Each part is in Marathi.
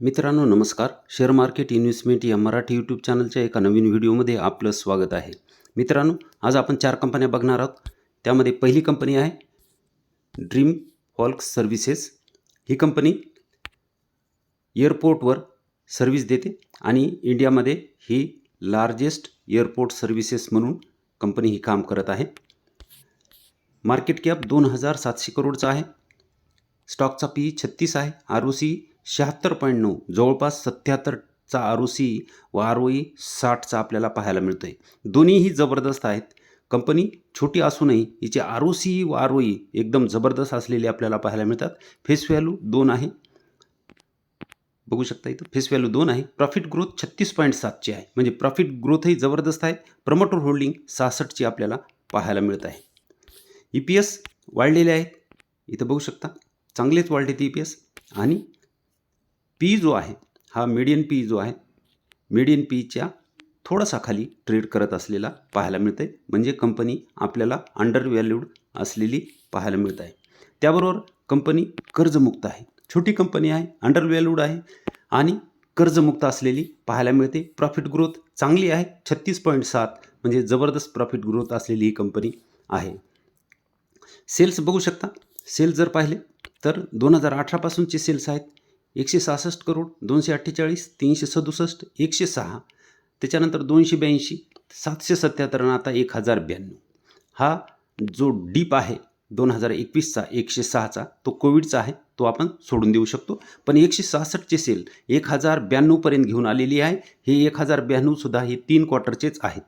मित्रांनो नमस्कार. शेअर मार्केट इन्व्हेस्टमेंट या मराठी यूट्यूब चॅनलच्या एका नवीन व्हिडिओमध्ये आपलं स्वागत आहे. मित्रांनो आज आपण चार कंपन्या बघणार आहोत. त्यामध्ये पहिली कंपनी आहे ड्रीम फॉल्क सर्व्हिसेस ही कंपनी एअरपोर्टवर सर्व्हिस देते आणि इंडियामध्ये ही लार्जेस्ट एअरपोर्ट सर्व्हिसेस म्हणून कंपनी ही काम करत आहे. मार्केट कॅप दोन हजार सातशे करोडचा आहे. स्टॉकचा पी छत्तीस आहे. आर ओ सी शहात्तर पॉईंट नऊ जवळपास सत्याहत्तरचा आर ओ सी व आर ओ ई साठचा आपल्याला पाहायला मिळतो आहे दोन्हीही जबरदस्त आहेत. कंपनी छोटी असूनही हिचे आर ओ सी व आर ओ ई एकदम जबरदस्त असलेले आपल्याला पाहायला मिळतात. फेस व्हॅल्यू दोन आहे. बघू शकता इथं. फेस व्हॅल्यू दोन आहे. प्रॉफिट ग्रोथ छत्तीस पॉईंट सातची आहे. म्हणजे प्रॉफिट ग्रोथही जबरदस्त आहे. प्रमोटर होल्डिंग सहासष्टची आपल्याला पाहायला मिळत आहे. ई पी एस वाढलेले आहेत. इथं बघू शकता. चांगलेच वाढले ते ई पी एस. आणि पी जो आहे हा मीडियन पी जो आहे मीडियन पीच्या थोडासा खाली ट्रेड करत असलेला पाहायला मिळतं आहे म्हणजे कंपनी आपल्याला अंडर व्हॅल्यूड असलेली पाहायला मिळत आहे. त्याबरोबर कंपनी कर्जमुक्त आहे. छोटी कंपनी आहे अंडर व्हॅल्यूड आहे आणि कर्जमुक्त असलेली पाहायला मिळते. प्रॉफिट ग्रोथ चांगली आहे. छत्तीस पॉईंट सात म्हणजे जबरदस्त प्रॉफिट ग्रोथ असलेली ही कंपनी आहे. सेल्स बघू शकता. सेल्स जर पाहिले तर दोन हजार अठरापासूनचे सेल्स आहेत. एकशे सहासष्ट करोड दोनशे अठ्ठेचाळीस तीनशे सदुसष्ट एकशे सहा त्याच्यानंतर दोनशे ब्याऐंशी सातशे सत्याहत्तर आणि आता एक हजार ब्याण्णव. हा जो डीप आहे दोन हजार एकवीसचा एकशे सहाचा तो कोविडचा आहे तो आपण सोडून देऊ शकतो. पण एकशे सहासष्टचे सेल एक हजार ब्याण्णवपर्यंत घेऊन आलेली आहे. हे एक हजार ब्याण्णवसुद्धा हे तीन क्वार्टरचेच आहेत.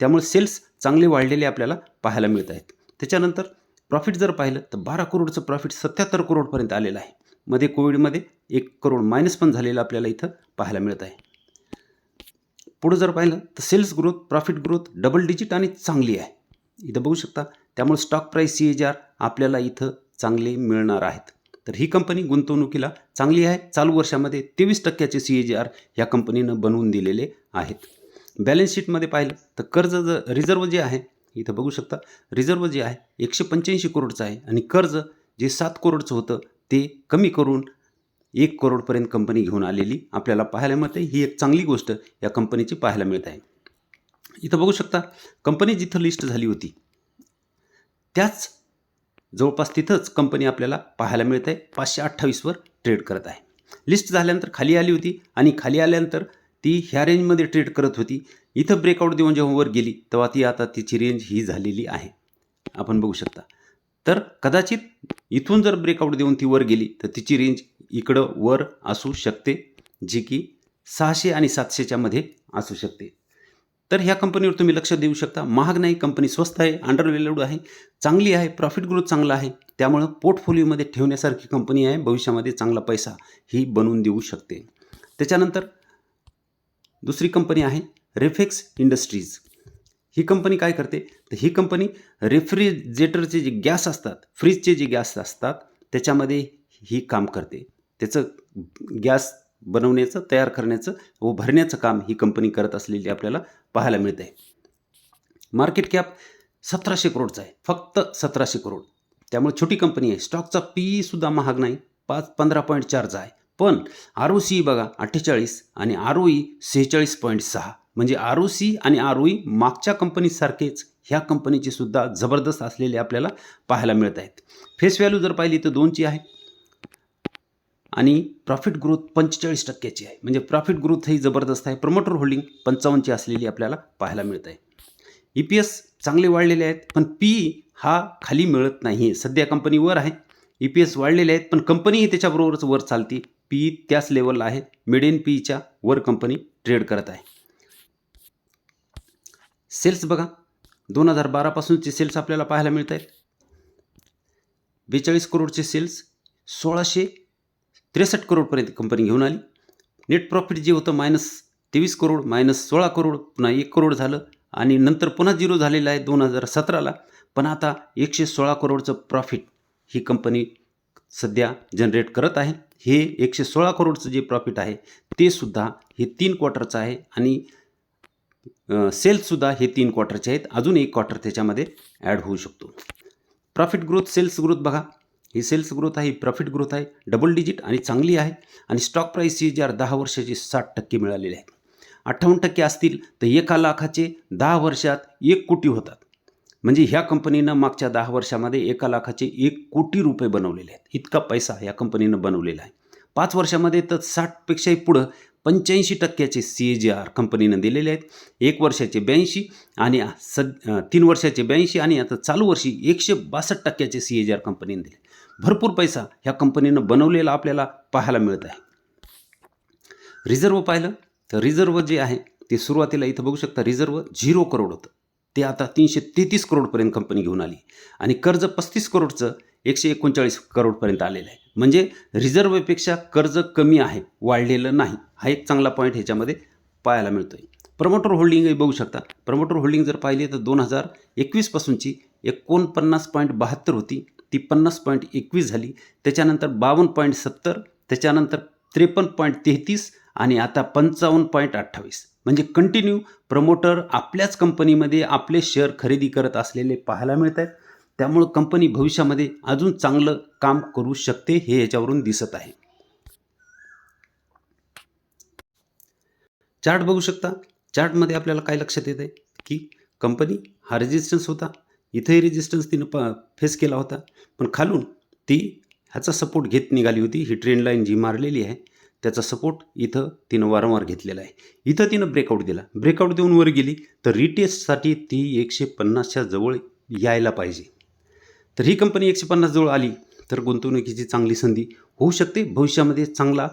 त्यामुळे सेल्स चांगले वाढलेले आपल्याला पाहायला मिळत आहेत. त्याच्यानंतर प्रॉफिट जर पाहिलं तर बारा करोडचं प्रॉफिट सत्याहत्तर करोडपर्यंत आलेलं आहे. मध्ये कोविडमध्ये एक करोड मायनस पण झालेलं आपल्याला इथं पाहायला मिळत आहे. पुढं जर पाहिलं तर sales growth profit growth double digit आणि चांगली आहे. इथं बघू शकता त्यामुळे stock price C H R आपल्याला इथं चांगले मिळणार आहेत. तर ही कंपनी गुंतवणुकीला चांगली आहे. चालू वर्षामध्ये तेवीस टक्क्याचे सी एच आर या कंपनीनं बनवून दिलेले आहेत. बॅलन्स शीटमध्ये पाहिलं तर कर्ज ज रिझर्व जे आहे इथं बघू शकता रिझर्व जे आहे एकशे पंच्याऐंशी करोडचं आहे. आणि कर्ज जे सात करोडचं होतं ते कमी करून एक करोडपर्यंत कंपनी घेऊन आलेली आपल्याला पाहायला मिळते. ही एक चांगली गोष्ट या कंपनीची पाहायला मिळत आहे. इथं बघू शकता कंपनी जिथं लिस्ट झाली होती त्याच जवळपास तिथंच कंपनी आपल्याला पाहायला मिळत आहे. पाचशे अठ्ठावीसवर ट्रेड करत आहे. लिस्ट झाल्यानंतर खाली आली होती आणि खाली आल्यानंतर ती ह्या रेंजमध्ये ट्रेड करत होती. इथं ब्रेकआउट देऊन जेव्हा वर गेली तेव्हा ती आता तिची रेंज ही झालेली आहे. आपण बघू शकता. तर कदाचित इथून जर ब्रेकआउट देऊन ती वर गेली तर तिची रेंज इकडं वर असू शकते जी की सहाशे आणि सातशेच्या मध्ये असू शकते. तर ह्या कंपनीवर तुम्ही लक्ष देऊ शकता. महाग नाही कंपनी स्वस्त आहे अंडर व्हॅल्यूड आहे चांगली आहे प्रॉफिट ग्रोथ चांगला आहे. त्यामुळं पोर्टफोलिओमध्ये ठेवण्यासारखी कंपनी आहे भविष्यामध्ये चांगला पैसा ही बनवून देऊ शकते. त्याच्यानंतर दुसरी कंपनी आहे रेफेक्स इंडस्ट्रीज ही कंपनी काय करते? तर ही कंपनी रेफ्रिजरेटरचे जे गॅस असतात फ्रीजचे जे गॅस असतात त्याच्यामध्ये ही काम करते. त्याचं गॅस बनवण्याचं तयार करण्याचं व भरण्याचं काम ही कंपनी करत असलेली आपल्याला पाहायला मिळते आहे मार्केट कॅप सतराशे करोडचा आहे. फक्त सतराशे करोड. त्यामुळे छोटी कंपनी आहे. स्टॉकचा पी सुद्धा महाग नाही. पाच पंधरा पॉईंट चारचा आहे. पण आर ओ सी बघा अठ्ठेचाळीस आणि आर ओ ई सेहेचाळीस पॉईंट सहा. म्हणजे आर ओ सी आणि आर ओ ई मागच्या कंपनीसारखेच ह्या कंपनीचे सुद्धा जबरदस्त असलेले आपल्याला पाहायला मिळत आहेत. फेस व्हॅल्यू जर पाहिली तर दोनची आहे. आणि प्रॉफिट ग्रोथ पंचेचाळीस टक्क्याची आहे. म्हणजे प्रॉफिट ग्रोथ ही जबरदस्त आहे. प्रमोटर होल्डिंग पंचावन्नची असलेली आपल्याला पाहायला मिळत आहे. ई पी एस चांगले वाढलेले आहेत पण पी हा खाली मिळत नाही आहे सध्या कंपनी वर आहे. ई पी एस वाढलेले आहेत पण कंपनीही त्याच्याबरोबरच वर चालते. पी त्याच लेवलला आहे. मिड मिडियन पीच्या वर कंपनी ट्रेड करत आहे. सेल्स बघा. दोन हजार बारापासूनचे सेल्स आपल्याला पाहायला मिळत आहेत बेचाळीस करोडचे सेल्स सोळाशे त्रेसष्ट करोडपर्यंत कंपनी घेऊन आली. नेट प्रॉफिट जे होतं मायनस तेवीस करोड मायनस सोळा करोड पुन्हा एक करोड झालं आणि नंतर पुन्हा झिरो झालेलं आहे दोन हजार सतराला. पण आता एकशे सोळा करोडचं प्रॉफिट ही कंपनी सध्या जनरेट करत आहे. हे एकशे सोळा करोडचं जे प्रॉफिट आहे ते सुद्धा हे तीन क्वार्टरचं आहे आणि सेल्ससुद्धा हे तीन क्वार्टरचे आहेत. अजून एक क्वार्टर त्याच्यामध्ये ॲड होऊ शकतो. प्रॉफिट ग्रोथ सेल्स ग्रोथ बघा. ही सेल्स ग्रोथ आहे ही प्रॉफिट ग्रोथ आहे. डबल डिजिट आणि चांगली आहे. आणि स्टॉक प्राईस सी जर दहा वर्षाची साठ टक्के मिळालेली आहे अठ्ठावन्न टक्के असतील तर एका लाखाचे दहा वर्षात एक कोटी होतात. म्हणजे ह्या कंपनीनं मागच्या दहा वर्षामध्ये एका लाखाचे एक कोटी रुपये बनवलेले आहेत. इतका पैसा ह्या कंपनीनं बनवलेला आहे. पाच वर्षामध्ये तर साठपेक्षाही पुढं पंच्याऐंशी टक्क्याचे सी ए जी आर कंपनीनं दिलेले आहेत. एक वर्षाचे ब्याऐंशी आणि सद तीन वर्षाचे ब्याऐंशी आणि आता चालू वर्षी एकशे बासष्ट टक्क्याचे सी ए जी आर कंपनीनं दिले. भरपूर पैसा ह्या कंपनीनं बनवलेला आपल्याला पाहायला मिळत आहे. रिझर्व पाहिलं तर रिझर्व जे आहे ते सुरुवातीला इथं बघू शकता रिझर्व झिरो करोड होतं. ते आता तीनशे तेहतीस करोडपर्यंत कंपनी घेऊन आली. आणि कर्ज पस्तीस करोडचं एकशे एकोणचाळीस करोडपर्यंत आलेलं आहे. म्हणजे रिझर्वपेक्षा कर्ज कमी आहे वाढलेलं नाही. हा एक चांगला पॉईंट ह्याच्यामध्ये पाहायला मिळतो आहे प्रमोटर होल्डिंगही बघू शकता. प्रमोटर होल्डिंग जर पाहिली तर दोन हजार एकवीसपासूनची एकोणपन्नास पॉईंट बहात्तर होती. ती पन्नास पॉईंट एकवीस झाली. त्याच्यानंतर बावन्न पॉईंट सत्तर त्याच्यानंतर त्रेपन्न पॉईंट तेहतीस आणि आता पंचावन्न पॉईंट अठ्ठावीस. म्हणजे कंटिन्यू प्रमोटर आपल्याच कंपनीमध्ये आपले शेअर खरेदी करत असलेले पाहायला मिळत आहेत त्यामुळं कंपनी भविष्यामध्ये अजून चांगलं काम करू शकते हे याच्यावरून दिसत आहे. चार्ट बघू शकता. चार्टमध्ये आपल्याला काय लक्षात येत आहे की कंपनी हा रेजिस्टन्स होता. इथंही रेजिस्टन्स तिनं प फेस केला होता. पण खालून ती ह्याचा सपोर्ट घेत निघाली होती. ही ट्रेंड लाईन जी मारलेली आहे त्याचा सपोर्ट इथं तिनं वारंवार घेतलेला आहे. इथं तिनं ब्रेकआउट दिला. ब्रेकआउट देऊन वर गेली. तर रिटेस्टसाठी ती एकशे पन्नासच्या जवळ यायला पाहिजे. तर ही कंपनी एकशे पन्नास जवळ आली तर गुंतवणुकीची चांगली संधी होऊ शकते. भविष्यामध्ये चांगला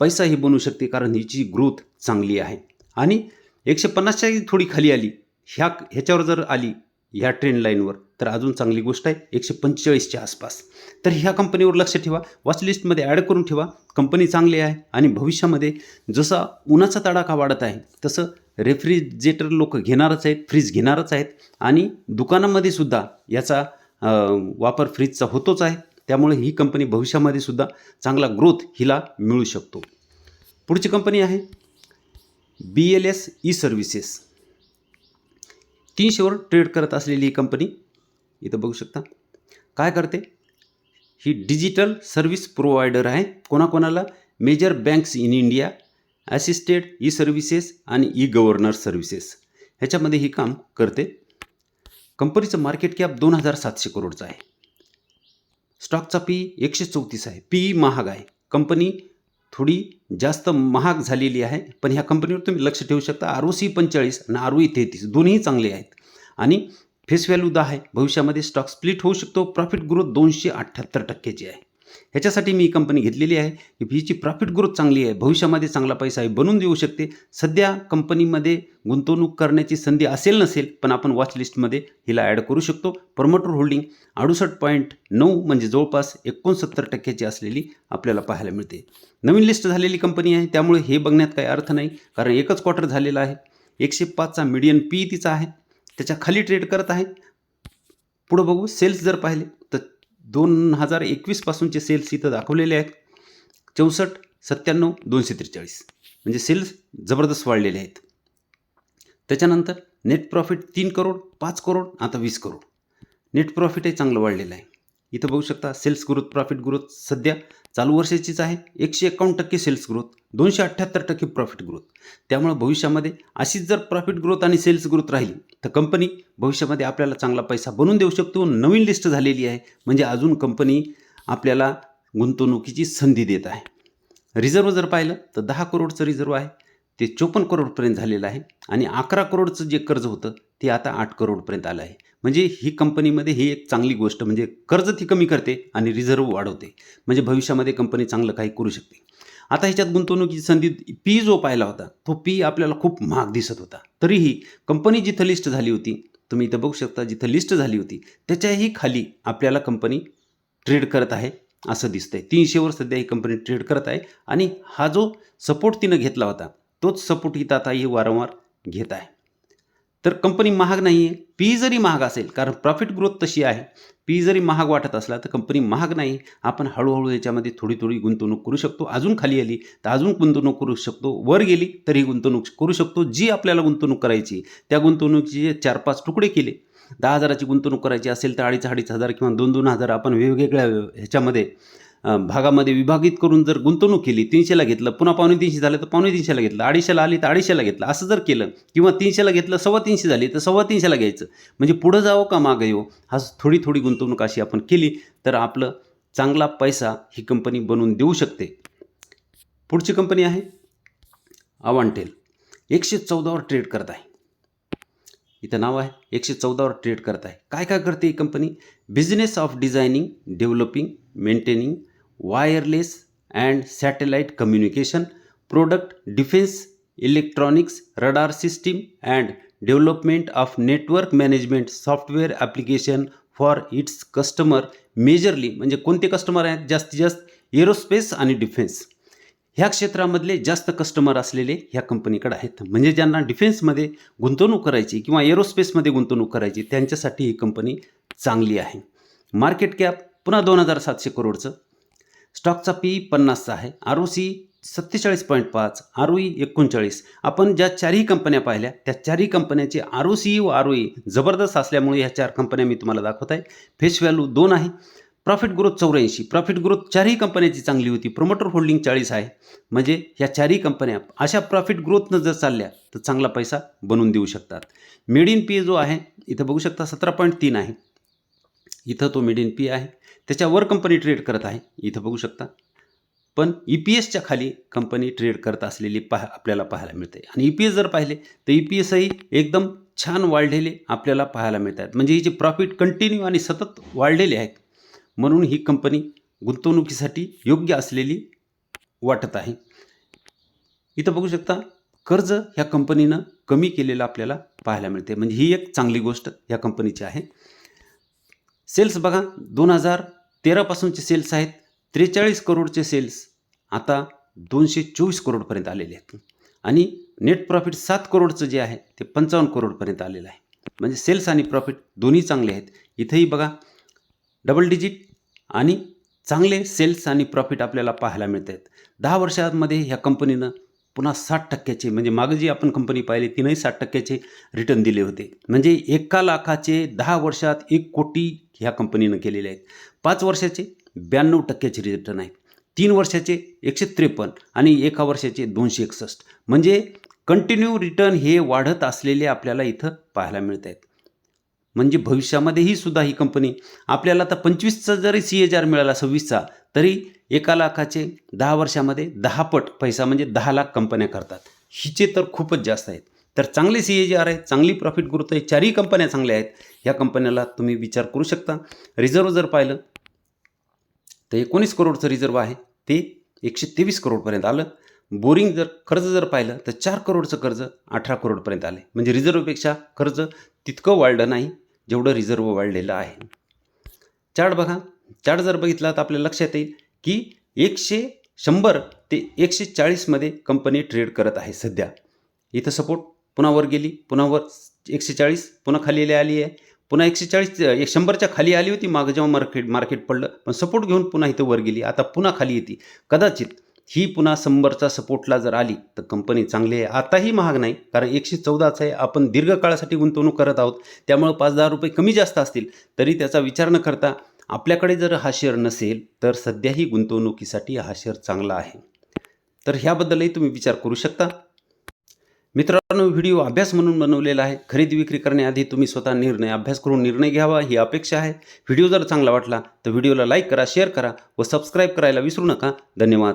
पैसाही बनू शकते कारण हिची ग्रोथ चांगली आहे. आणि एकशे पन्नासच्याही थोडी खाली आली ह्या ह्याच्यावर जर आली ह्या ट्रेंड लाईनवर तर अजून चांगली गोष्ट आहे एकशे पंचेचाळीसच्या आसपास. तर ह्या कंपनीवर लक्ष ठेवा वॉचलिस्टमध्ये ॲड करून ठेवा कंपनी चांगली आहे आणि भविष्यामध्ये जसा उन्हाचा तडाखा वाढत आहे तसं रेफ्रिजरेटर लोक घेणारच आहेत फ्रीज घेणारच आहेत आणि दुकानामध्ये सुद्धा याचा वापर फ्रीजचा होतोच आहे. त्यामुळे ही कंपनी भविष्यामध्ये सुद्धा चांगला ग्रोथ हिला मिळू शकतो. पुढची कंपनी आहे B L S E services तीनशेवर trade करत असलेली ही कंपनी इथं बघू शकता. काय करते? ही डिजिटल सर्व्हिस प्रोव्हायडर आहे. कोणाकोणाला? Major banks in India assisted E services आणि ई गव्हर्नर सर्व्हिसेस ह्याच्यामध्ये ही काम करते. कंपनीचं मार्केट कॅप दोन हजार सातशे करोडचं आहे. स्टॉकचा पी एकशे चौतीस आहे. पी महाग आहे. कंपनी थोडी जास्त महाग झालेली आहे. पण ह्या कंपनीवर तुम्ही लक्ष ठेवू शकता. आर ओ सी पंचेचाळीस आणि आर ओ ई तेहतीस दोन्ही चांगले आहेत. आणि फेस व्हॅल्यू दहा आहे. भविष्यामध्ये स्टॉक स्प्लिट होऊ शकतो. प्रॉफिट ग्रोथ दोनशे अठ्ठ्याहत्तर टक्क्याची आहे. ह्याच्यासाठी मी ही कंपनी घेतलेली आहे. की हिची प्रॉफिट ग्रोथ चांगली आहे भविष्यामध्ये चांगला पैसा आहे बनवून देऊ शकते. सध्या कंपनीमध्ये गुंतवणूक करण्याची संधी असेल नसेल पण आपण वॉच लिस्टमध्ये हिला ॲड करू शकतो. प्रमोटर होल्डिंग अडुसष्ट पॉईंट नऊ म्हणजे जवळपास एकोणसत्तर टक्क्याची असलेली आपल्याला पाहायला मिळते. नवीन लिस्ट झालेली कंपनी आहे त्यामुळे हे बघण्यात काही अर्थ नाही कारण एकच क्वार्टर झालेला आहे. एकशे पाचचा मीडियन पी तिचा आहे त्याच्याखाली ट्रेड करत आहे. पुढं बघू सेल्स जर पाहिले दोन हजार एकवीसपासूनचे सेल्स इथं दाखवलेले आहेत. चौसष्ट सत्त्याण्णव दोनशे त्रेचाळीस. म्हणजे सेल्स जबरदस्त वाढलेले आहेत. त्याच्यानंतर नेट प्रॉफिट तीन करोड पाच करोड आता वीस करोड. नेट प्रॉफिटही चांगलं वाढलेलं आहे. इथं बघू शकता सेल्स ग्रोथ प्रॉफिट ग्रोथ सध्या चालू वर्षाचीच आहे. एकशे एकावन्न टक्के सेल्स ग्रोथ दोनशे अठ्ठ्याहत्तर टक्के प्रॉफिट ग्रोथ त्यामुळे भविष्यामध्ये अशीच जर प्रॉफिट ग्रोथ आणि सेल्स ग्रोथ राहिली तर कंपनी भविष्यामध्ये आपल्याला चांगला पैसा बनवून देऊ शकतो. नवीन लिस्ट झालेली आहे. म्हणजे अजून कंपनी आपल्याला गुंतवणुकीची संधी देत आहे. रिझर्व जर पाहिलं तर दहा करोडचं रिझर्व आहे. ते चोपन्न करोडपर्यंत झालेलं आहे. आणि अकरा करोडचं जे कर्ज होतं ते आता आठ करोडपर्यंत आलं आहे. म्हणजे ही कंपनीमध्ये ही एक चांगली गोष्ट म्हणजे कर्ज ती कमी करते आणि रिझर्व वाढवते. म्हणजे भविष्यामध्ये कंपनी चांगलं काही करू शकते. आता ह्याच्यात गुंतवणुकीची संधी पी जो पाहिला होता तो पी आपल्याला खूप महाग दिसत होता. तरीही कंपनी जिथं लिस्ट झाली होती तुम्ही इथं बघू शकता जिथं लिस्ट झाली होती त्याच्याही खाली आपल्याला कंपनी ट्रेड करत आहे असं दिसतंय. तीनशेवर सध्या ही कंपनी ट्रेड करत आहे आणि हा जो सपोर्ट तिनं घेतला होता तोच सपोर्ट इथं आता ही वारंवार घेत आहे. तर कंपनी महाग नाही आहे पी जरी महाग असेल कारण प्रॉफिट ग्रोथ तशी आहे. पी जरी महाग वाटत असला तर कंपनी महाग नाही. आपण हळूहळू याच्यामध्ये थोडी थोडी गुंतवणूक करू शकतो. अजून खाली आली तर अजून गुंतवणूक करू शकतो. वर गेली तरी गुंतवणूक करू शकतो. जी आपल्याला गुंतवणूक करायची त्या गुंतवणुकीचे चार पाच तुकडे केले. दहा हजाराची गुंतवणूक करायची असेल तर अडीच अडीच हजार किंवा दोन दोन हजार आपण वेगवेगळ्या ह्याच्यामध्ये भागामध्ये विभागित करून जर गुंतवणूक केली तीनशेला घेतलं पुन्हा पावणे तीनशे झालं तर पावणे तीनशेला घेतलं अडीचशेला आली तर अडीचशेला घेतलं. असं जर केलं किंवा तीनशेला घेतलं सव्वा तीनशे झाली तर सव्वा तीनशेला घ्यायचं. म्हणजे पुढं जावं का मागं येऊ हा थोडी थोडी गुंतवणूक अशी आपण केली तर आपलं चांगला पैसा ही कंपनी बनवून देऊ शकते. पुढची कंपनी आहे अवांटेल एकशे चौदावर ट्रेड करत आहे. इथं नाव आहे एकशे चौदावर ट्रेड करत आहे. काय काय करते ही company? Business of designing developing maintaining wireless and satellite communication product defence electronics radar system and development of network management software application for its customer majorly म्हणजे कोणते कस्टमर आहेत? जास्तीत जास्त एरोस्पेस आणि डिफेन्स ह्या क्षेत्रामधले जास्त कस्टमर असलेले ह्या कंपनीकडे आहेत. म्हणजे ज्यांना डिफेन्समध्ये गुंतवणूक करायची किंवा एरोस्पेसमध्ये गुंतवणूक करायची त्यांच्यासाठी ही कंपनी चांगली आहे. मार्केट कॅप पुन्हा दोन हजार सातशे करोडचं. स्टॉकचा पी पन्नासचा आहे. आर ओ सी सत्तेचाळीस पॉईंट पाच आर ओ ई एकोणचाळीस. आपण ज्या चारही कंपन्या पाहिल्या त्या चारही कंपन्याचे आर ओ सी व आर ओ ई जबरदस्त असल्यामुळे ह्या चार कंपन्या मी तुम्हाला दाखवत आहे. फेस व्हॅल्यू दोन आहे. प्रॉफिट ग्रोथ चौऱ्याऐंशी. प्रॉफिट ग्रोथ चारही कंपन्याची चांगली होती. प्रोमोटर होल्डिंग चाळीस आहे. म्हणजे ह्या चारही कंपन्या अशा प्रॉफिट ग्रोथनं जर चालल्या तर चांगला पैसा बनवून देऊ शकतात. मिड इन पी जो आहे इथं बघू शकता सतरा पॉईंट तीन आहे. इथं तो मिड इन पी आहे. त्याच्यावर कंपनी ट्रेड करत आहे. इथं बघू शकता. पण ई पी एसच्या खाली कंपनी ट्रेड करत असलेली पाह आपल्याला पाहायला मिळते. आणि ई पी एस जर पाहिले तर ई पी एसही एकदम छान वाढलेले आपल्याला पाहायला मिळतात. म्हणजे हिचे प्रॉफिट कंटिन्यू आणि सतत वाढलेले आहेत. म्हणून ही कंपनी गुंतवणुकीसाठी योग्य असलेली वाटत आहे. इथं बघू शकता कर्ज ह्या कंपनीनं कमी केलेलं आपल्याला पाहायला मिळते. म्हणजे ही एक चांगली गोष्ट ह्या कंपनीची आहे. सेल्स बघा दोन हजार तेरापासूनचे सेल्स आहेत त्रेचाळीस करोडचे सेल्स. आता दोनशे चोवीस करोडपर्यंत आलेले आहेत. आणि नेट प्रॉफिट सात करोडचं जे आहे ते पंचावन्न करोडपर्यंत आलेलं आहे. म्हणजे सेल्स आणि प्रॉफिट दोन्ही चांगले आहेत. इथंही बघा डबल डिजिट आणि चांगले सेल्स आणि प्रॉफिट आपल्याला पाहायला मिळत आहेत दहा वर्षांमध्ये ह्या कंपनीनं पुन्हा साठ टक्क्याचे म्हणजे मागं जी आपण कंपनी पाहिली तिनंही साठ टक्क्याचे रिटर्न दिले होते. म्हणजे एका लाखाचे दहा वर्षात एक कोटी ह्या कंपनीनं केलेले आहेत. पाच वर्षाचे ब्याण्णव टक्क्याचे रिटर्न आहेत. तीन वर्षाचे एकशे त्रेपन्न आणि एका वर्षाचे दोनशे एकसष्ट. म्हणजे कंटिन्यू रिटर्न हे वाढत असलेले आपल्याला इथं पाहायला मिळत आहेत म्हणजे भविष्यामध्येही सुद्धा ही कंपनी आपल्याला आता पंचवीसचा जरी सी एच आर मिळाला सव्वीसचा तरी एका लाखाचे दहा वर्षामध्ये दहा पट पैसा म्हणजे दहा लाख कंपन्या करतात. हिचे तर खूपच जास्त आहेत. तर चांगले सी ए आर आहेत चांगली प्रॉफिट ग्रोथ आहे चारही कंपन्या चांगल्या आहेत. ह्या कंपन्याला तुम्ही विचार करू शकता. रिझर्व जर पाहिलं तर एकोणीस करोडचं रिझर्व आहे. ते एकशे तेवीस करोडपर्यंत आलं. बोरिंग जर कर्ज जर पाहिलं तर चार करोडचं कर्ज अठरा करोडपर्यंत आले. म्हणजे रिझर्वपेक्षा कर्ज तितकं वाढलं नाही. जेवढं रिझर्व वाढलेलं आहे. चार्ट बघा. चार्ट जर बघितला तर आपल्या लक्षात येईल की एकशे शंभर ते एकशे चाळीसमध्ये कंपनी ट्रेड करत आहे सध्या. इथं सपोर्ट पुन्हा वर गेली. पुन्हा वर एकशे चाळीस पुन्हा खाली आली आहे. पुन्हा एकशे चाळीस एक शंभरच्या खाली आली होती मागं जेव्हा मार्केट मार्केट पडलं. पण सपोर्ट घेऊन पुन्हा इथं वर गेली. आता पुन्हा खाली येते. कदाचित ही पुन्हा शंभरचा सपोर्टला जर आली तर कंपनी चांगली आहे. आताही महाग नाही कारण एकशे चौदाच आहे. आपण दीर्घकाळासाठी गुंतवणूक करत आहोत. त्यामुळे पाच दहा रुपये कमी जास्त असतील तरी त्याचा विचार न करता आपल्याकडे जर हा शेअर नसेल तर सध्याही गुंतवणुकीसाठी हा शेअर चांगला आहे. तर ह्याबद्दलही तुम्ही विचार करू शकता. मित्रांनो व्हिडिओ अभ्यास म्हणून बनवलेला आहे. खरेदी विक्री करण्याआधी तुम्ही स्वतः निर्णय अभ्यास करून निर्णय घ्यावा ही अपेक्षा आहे. व्हिडिओ जर चांगला वाटला तर व्हिडिओला लाईक करा शेअर करा व सबस्क्राईब करायला विसरू नका. धन्यवाद.